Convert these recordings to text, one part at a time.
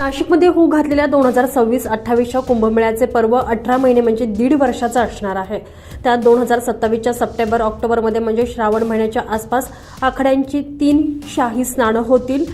नाशिकमध्ये होऊ घातलेल्या दोन हजार सव्वीस अठ्ठावीसच्या कुंभमेळ्याचे पर्व अठरा महिने म्हणजे दीड वर्षाचं असणार आहे. त्यात दोन हजार सत्तावीसच्या सप्टेंबर ऑक्टोबरमध्ये म्हणजे श्रावण महिन्याच्या आसपास आखाड्यांची तीन शाही स्नानं होतील.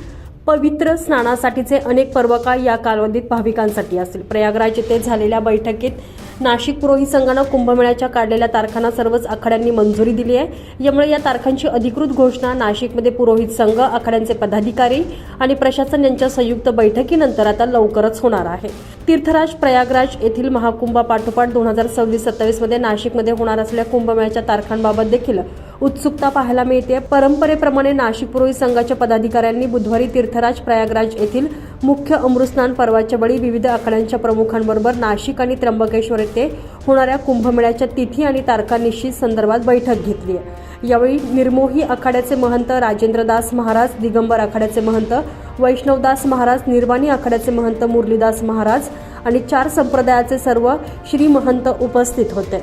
पवित्र स्नानासाठीचे अनेक पर्वकाळ या कालावधीत भाविकांसाठी असतील. प्रयागराज येथे झालेल्या बैठकीत नाशिक पुरोहित संघानं कुंभमेळ्याच्या काढलेल्या तारखांना सर्वच आखाड्यांनी मंजुरी दिली आहे. यामुळे या तारखांची अधिकृत घोषणा नाशिकमध्ये पुरोहित संघ आखाड्यांचे पदाधिकारी आणि प्रशासन यांच्या संयुक्त बैठकीनंतर आता लवकरच होणार आहे. तीर्थराज प्रयागराज येथील महाकुंभापाठोपाठ दोन हजार सव्वीस सत्तावीसमध्ये नाशिकमध्ये होणार असलेल्या कुंभमेळ्याच्या तारखांबाबत देखील उत्सुकता पाहायला मिळते परंपरेप्रमाणे नाशिक पुरोहित संघाच्या पदाधिकाऱ्यांनी बुधवारी तीर्थराज प्रयागराज येथील मुख्य अमृतस्नान पर्वाच्या वेळी विविध आखाड्यांच्या प्रमुखांबरोबर नाशिक आणि त्र्यंबकेश्वर येथे होणाऱ्या कुंभमेळ्याच्या तिथी आणि तारखा निश्चित संदर्भात बैठक घेतली आहे. यावेळी निर्मोही आखाड्याचे महंत राजेंद्रदास महाराज दिगंबर आखाड्याचे महंत वैष्णवदास महाराज निर्वाणी आखाड्याचे महंत मुरलीदास महाराज आणि चार संप्रदायाचे सर्व श्री महंत उपस्थित होते.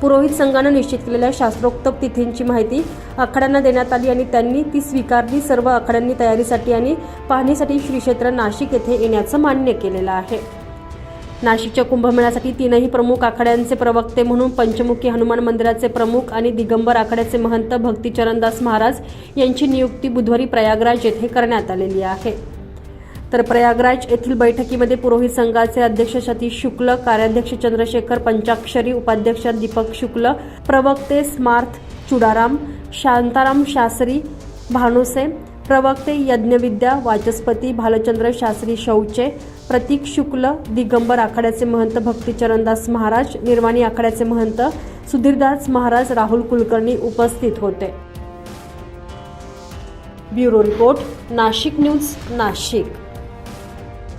पुरोहित संघानं निश्चित केलेल्या शास्त्रोक्त तिथींची माहिती आखाड्यांना देण्यात आली आणि त्यांनी ती स्वीकारली. सर्व आखाड्यांनी तयारीसाठी आणि पाहणीसाठी श्री क्षेत्र नाशिक येथे येण्याचं मान्य केलेलं आहे. नाशिकच्या कुंभमेळ्यासाठी तीनही प्रमुख आखाड्यांचे प्रवक्ते म्हणून पंचमुखी हनुमान मंदिराचे प्रमुख आणि दिगंबर आखाड्याचे महंत भक्तीचरणदास महाराज यांची नियुक्ती बुधवारी प्रयागराज येथे करण्यात आलेली आहे. तर प्रयागराज येथील बैठकीमध्ये पुरोहित संघाचे अध्यक्ष सतीश शुक्ल कार्याध्यक्ष चंद्रशेखर पंचाक्षरी उपाध्यक्ष दीपक शुक्ल प्रवक्ते स्मार्थ चुडाराम शांताराम शास्त्री भानुसे प्रवक्ते यज्ञविद्या वाचस्पती भालचंद्र शास्त्री शौचे प्रतीक शुक्ल दिगंबर आखाड्याचे महंत भक्तीचरणदास महाराज निर्वाणी आखाड्याचे महंत सुधीरदास महाराज राहुल कुलकर्णी उपस्थित होते. Bureau report Nashik news Nashik.